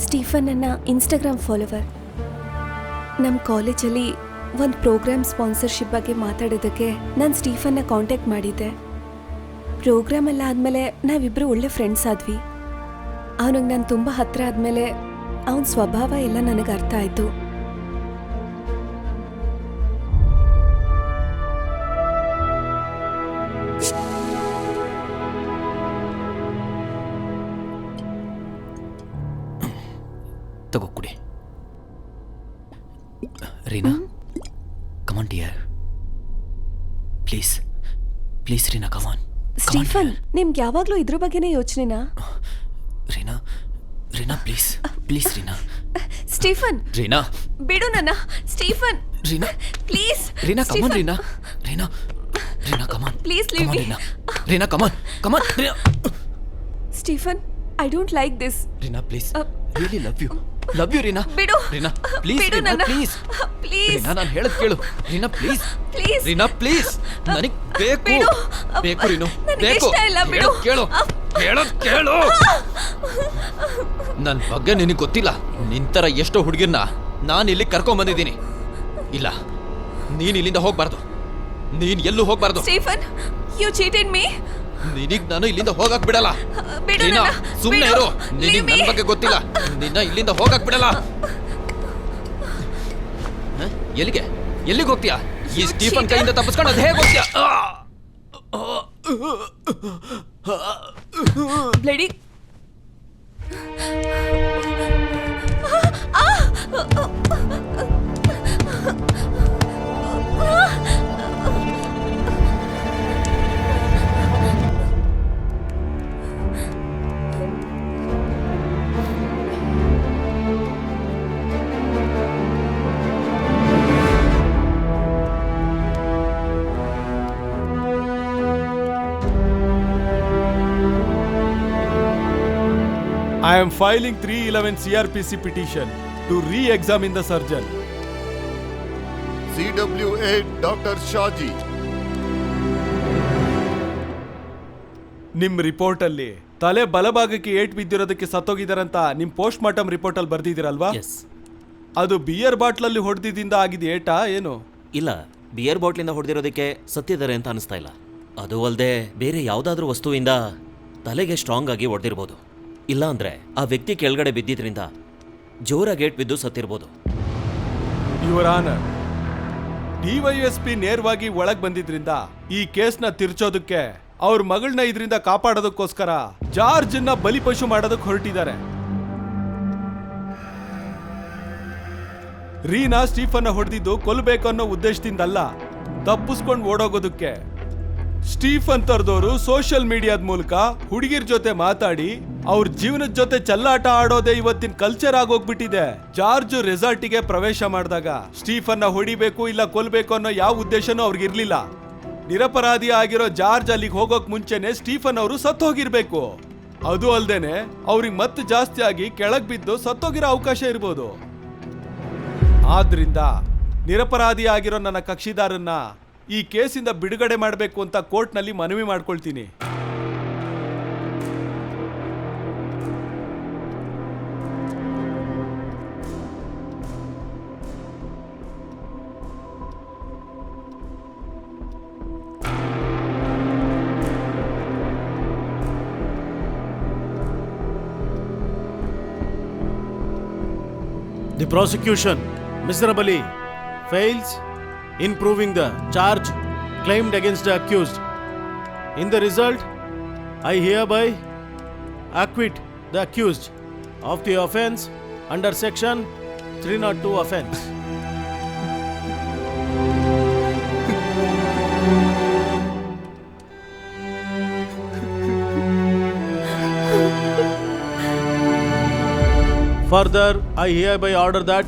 Stephen ನನ್ನ Instagram follower ನಮ್ಮ ಕಾಲೇಜಲ್ಲಿ ಒಂದು ಪ್ರೋಗ್ರಾಮ್ ಸ್ಪಾನ್ಸರ್ಶಿಪ್ ಬಗ್ಗೆ ಮಾತಾಡೋದಕ್ಕೆ ನಾನು ಸ್ಟೀಫನ್ನ ಕಾಂಟ್ಯಾಕ್ಟ್ ಮಾಡಿದ್ದೆ. ಪ್ರೋಗ್ರಾಮ್ ಎಲ್ಲ ಆದಮೇಲೆ ನಾವಿಬ್ಬರು ಒಳ್ಳೆ ಫ್ರೆಂಡ್ಸ್ ಆದ್ವಿ. ಅವನಿಗೆ ನಾನು ತುಂಬ ಹತ್ತಿರ ಆದಮೇಲೆ ಅವನ ಸ್ವಭಾವ ಎಲ್ಲ ನನಗೆ ಅರ್ಥ ಆಯಿತು. ತಗೋ ಕುಡಿ Reena come on dear please please Reena come on Stephen ನಿಮ್ಗೆ ಯಾವಾಗಲೂ ಇದ್ರ ಬಗ್ಗೆನೇ ಯೋಚನೆನಾ? Reena Reena please please Reena. Stephen Reena. ಬಿಡು ನನ್ನ Stephen. Reena please Reena come on Reena. Reena Reena come on Please leave me. Reena. Reena come on come on Reena. Stephen I don't like this Reena please really love you love you Reena ಬಿಡು. Reena please ಬಿಡು ನನ್ನ please please Reena ನಾನು ಹೇಳದ್ ಕೇಳು. Reena please please Reena please ನನಗೆ ಬೇಕು. ಬಿಡು. ಬೇಕು ರೀನು ನನಗೆ ಬೇಕು. ಇಷ್ಟ ಇಲ್ಲ, ಬಿಡು. ಹೇಳೋದ್ ಕೇಳು. ಹೇಳೋದ್ ಕೇಳು. ನನ್ನ ಬಗ್ಗೆ ನಿನಗೆ ಗೊತ್ತಿಲ್ಲ. ನಿಂತರ ಎಷ್ಟೋ ಹುಡುಗಿರ್ನ ನಾನು ಇಲ್ಲಿ ಕರ್ಕೊಂಡ್ ಬಂದಿದ್ದೀನಿ. ಇಲ್ಲ ನೀನ್ ಇಲ್ಲಿಂದ ಹೋಗ್ಬಾರ್ದು. ನೀನ್ ಎಲ್ಲೂ ಹೋಗ್ಬಾರ್ದು. ಸ್ಟೀಫನ್ ಯು ಚೀಟೆಡ್ ಮೀ ನಿನಗ್ ನಾನು ಇಲ್ಲಿಂದ ಹೋಗಕ್ ಬಿಡಲ್ಲ. ಬಿಡು ಸುಮ್ಮನೆ ನನ್ನ, ಸುಮ್ನೆ ಬಿಡು. ಇರು. ನಿನಗ್ ನನ್ನ ನನ್ ಬಗ್ಗೆ ಗೊತ್ತಿಲ್ಲ. ನಿನ್ನ ಇಲ್ಲಿಂದ ಹೋಗಕ್ ಬಿಡಲ್ಲ. ಹ? ಎಲ್ಲಿಗೆ? ಎಲ್ಲಿಗೆ ಹೋಗ್ತೀಯಾ? ಈ ಸ್ಟೀಫನ್ ಕೈಯಿಂದ ತಪ್ಪಿಸ್ಕೊಂಡು ಅದು ಹೇಗೆ ಹೋಗ್ತೀಯಾ? Bloody. I am filing 311 CRPC petition to re-examine the surgeon. W A doctor Shaji ನಿಮ್ಮ ರಿಪೋರ್ಟಲ್ಲಿ ತಲೆ ಬಲಭಾಗಕ್ಕೆ ಏಟ್ ಬಿದ್ದಿರೋದಕ್ಕೆ ಸತ್ತೋಗಿದಾರಂತ ನಿಮ್ಮ ಪೋಸ್ಟ್ ಮಾರ್ಟಮ್ ರಿಪೋರ್ಟಲ್ಲಿ ಬರ್ದಿದ್ದೀರಲ್ವಾ? ಎಸ್ ಅದು ಬಿಯರ್ ಬಾಟ್ಲಲ್ಲಿ ಹೊಡೆದಿದ್ದಿಂದ ಆಗಿದೆ ಏಟಾ ಏನು? ಇಲ್ಲ ಬಿಯರ್ ಬಾಟ್ಲಿಂದ ಹೊಡೆದಿರೋದಕ್ಕೆ ಸತ್ತಿದ್ದಾರೆ ಅಂತ ಅನಿಸ್ತಾ ಇಲ್ಲ. ಅದು ಅಲ್ಲದೆ ಬೇರೆ ಯಾವುದಾದ್ರೂ ವಸ್ತುವಿಂದ ತಲೆಗೆ ಸ್ಟ್ರಾಂಗ್ ಆಗಿ ಹೊಡೆದಿರ್ಬೋದು ಇಲ್ಲ ಅಂದ್ರೆ ಆ ವ್ಯಕ್ತಿ ಕೆಳಗಡೆ ಬಿದ್ದಿದ್ರಿಂದ ಜೋರ ಗೇಟ್ ಬಿದ್ದು ಸತ್ತಿರ್ಬೋದು. ಯುವರ್ ಆನರ್ ಡಿವೈಎಸ್ಪಿ ನೇರವಾಗಿ ಒಳಗ್ ಬಂದಿದ್ರಿಂದ ಈ ಕೇಸ್ನ ತಿರ್ಚೋದಕ್ಕೆ ಅವ್ರ ಮಗಳನ್ನ ಇದರಿಂದ ಕಾಪಾಡೋದಕ್ಕೋಸ್ಕರ ಜಾರ್ಜ್ನ ಬಲಿಪಶು ಮಾಡೋದಕ್ಕೆ ಹೊರಟಿದ್ದಾರೆ. ರೀನಾ ಸ್ಟೀಫನ್ನ ಹೊಡೆದಿದ್ದು ಕೊಲ್ಲಬೇಕು ಅನ್ನೋ ಉದ್ದೇಶದಿಂದಲ್ಲ ತಪ್ಪಿಸ್ಕೊಂಡು ಓಡೋಗೋದಕ್ಕೆ. ಸ್ಟೀಫನ್ ತರದವರು ಸೋಷಿಯಲ್ ಮೀಡಿಯಾದ ಮೂಲಕ ಹುಡುಗಿರ್ ಜೊತೆ ಮಾತಾಡಿ ಅವ್ರ ಜೀವನದ ಜೊತೆ ಚಲ್ಲಾಟ ಆಡೋದೇ ಇವತ್ತಿನ ಕಲ್ಚರ್ ಆಗೋಗ್ಬಿಟ್ಟಿದೆ. ಜಾರ್ಜ್ ರೆಸಾರ್ಟಿಗೆ ಪ್ರವೇಶ ಮಾಡಿದಾಗ ಸ್ಟೀಫನ್ನ ಹೊಡಿಬೇಕು ಇಲ್ಲ ಕೊಲ್ಬೇಕು ಅನ್ನೋ ಯಾವ ಉದ್ದೇಶನೂ ಅವ್ರಿಗಿರ್ಲಿಲ್ಲ ನಿರಪರಾಧಿ ಆಗಿರೋ ಜಾರ್ಜ್ ಅಲ್ಲಿಗೆ ಹೋಗೋಕ್ ಮುಂಚೆನೆ ಸ್ಟೀಫನ್ ಅವರು ಸತ್ತೋಗಿರ್ಬೇಕು. ಅದು ಅಲ್ದೇನೆ ಅವ್ರಿಗೆ ಮತ್ತೆ ಜಾಸ್ತಿ ಆಗಿ ಕೆಳಗ್ ಬಿದ್ದು ಸತ್ತೋಗಿರೋ ಅವಕಾಶ ಇರ್ಬೋದು. ಆದ್ರಿಂದ ನಿರಪರಾಧಿ ಆಗಿರೋ ನನ್ನ ಕಕ್ಷಿದಾರನ್ನ ಈ ಕೇಸಿಂದ ಬಿಡುಗಡೆ ಮಾಡಬೇಕು ಅಂತ ಕೋರ್ಟ್ನಲ್ಲಿ ಮನವಿ ಮಾಡ್ಕೊಳ್ತೀನಿ. The prosecution, miserably, fails in proving the charge claimed against the accused. In the result, I hereby acquit the accused of the offense under section 302 offense. Further, I hereby order that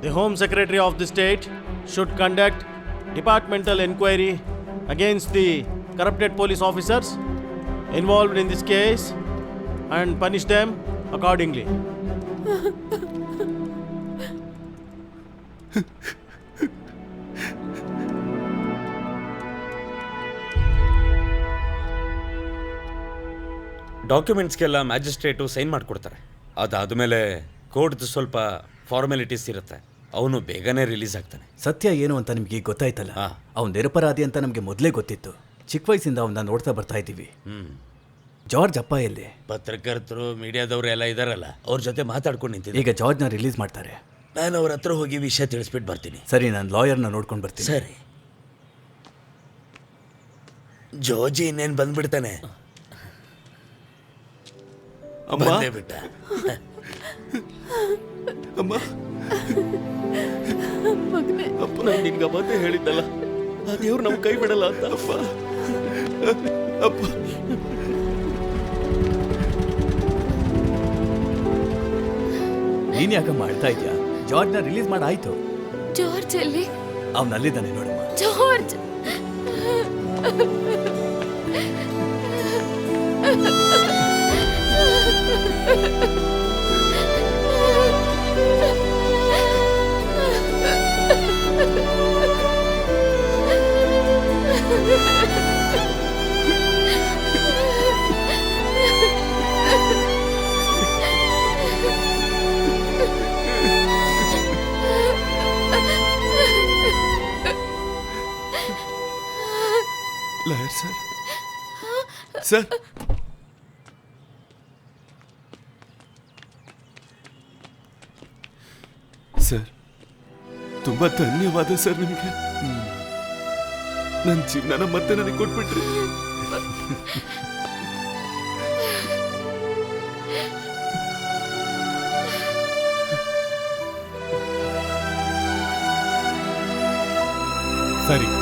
the Home Secretary of the state should conduct departmental inquiry against the corrupted police officers involved in this case and punish them accordingly. ಡಾಕ್ಯುಮೆಂಟ್ಸ್ಗೆಲ್ಲ magistrate sign ಮಾಡಿಕೊಡ್ತಾರೆ ಅದಾದಮೇಲೆ ಕೋರ್ಟ್ದು ಸ್ವಲ್ಪ formalities ಇರುತ್ತೆ. ಅವನು ಬೇಗನೆ release ಆಗ್ತಾನೆ. ಸತ್ಯ ಏನು ಅಂತ ನಿಮಗೆ ಗೊತ್ತಾಯ್ತಲ್ಲ? ಹಾ. ಅವ್ನು ನಿರಪರಾಧಿ ಅಂತ ನಮಗೆ ಮೊದಲೇ ಗೊತ್ತಿತ್ತು. ಚಿಕ್ಕ ವಯಸ್ಸಿಂದ ಅವನ್ನ ನೋಡ್ತಾ ಬರ್ತಾ ಇದ್ದೀವಿ. ಹ್ಮ್. ಜಾರ್ಜ್ ಅಪ್ಪ ಎಲ್ಲಿ? ಪತ್ರಕರ್ತರು ಮೀಡಿಯಾದವರು ಎಲ್ಲ ಇದಾರಲ್ಲ ಅವ್ರ ಜೊತೆ ಮಾತಾಡ್ಕೊಂಡು ನಿಂತಿದ್ದೆ. ಈಗ ಜಾರ್ಜ್ನ ರಿಲೀಸ್ ಮಾಡ್ತಾರೆ. ನಾನು ಅವ್ರ ಹತ್ರ ಹೋಗಿ ವಿಷಯ ತಿಳಿಸ್ಬಿಟ್ಟು ಬರ್ತೀನಿ. ಸರಿ ನಾನು ಲಾಯರ್ನ ನೋಡ್ಕೊಂಡು ಬರ್ತೀನಿ. ಸರಿ. ಜೋಜಿ ಇನ್ನೇನು ಬಂದ್ಬಿಡ್ತಾನೆ? ಬಂದೇ ಬಿಟ್ಟ. ಅಮ್ಮ? ನಾನು ನಿನ್ಗೆ ಅವತ್ತೇ ಹೇಳಿದ್ದಲ್ಲ. ಆ ದೇವ್ರು ನಮ್ಮ ಕೈ ಬಿಡಲ್ಲ ಅಂತ. ಅಪ್ಪ. ಅಪ್ಪ. ನೀನ್ ಯಾಕ ಮಾಡ್ತಾ ಇದ್ಯಾ? ನ ರಿಲೀಸ್ ಮಾಡಾಯ್ತು ಜಾರ್ಜ್ ಎಲ್ಲಿ? ಅವನಲ್ಲಿದ್ದಾನೆ ಅಲ್ಲಿದ್ದಾನೆ ನೋಡಮ್ಮ. George. Lawyer sir sir sir ತುಂಬಾ ಧನ್ಯವಾದ ಸರ್ ನಿಮಗೆ. ನನ್ನ ಜೀವನನ ಮತ್ತೆ ನನಗೆ ಕೊಟ್ಬಿಟ್ರಿ. ಸರಿ.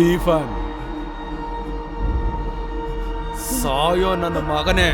ಸ್ಟೀಫನ್. ಸಾಯೋ ನನ್ನ ಮಗನೇ.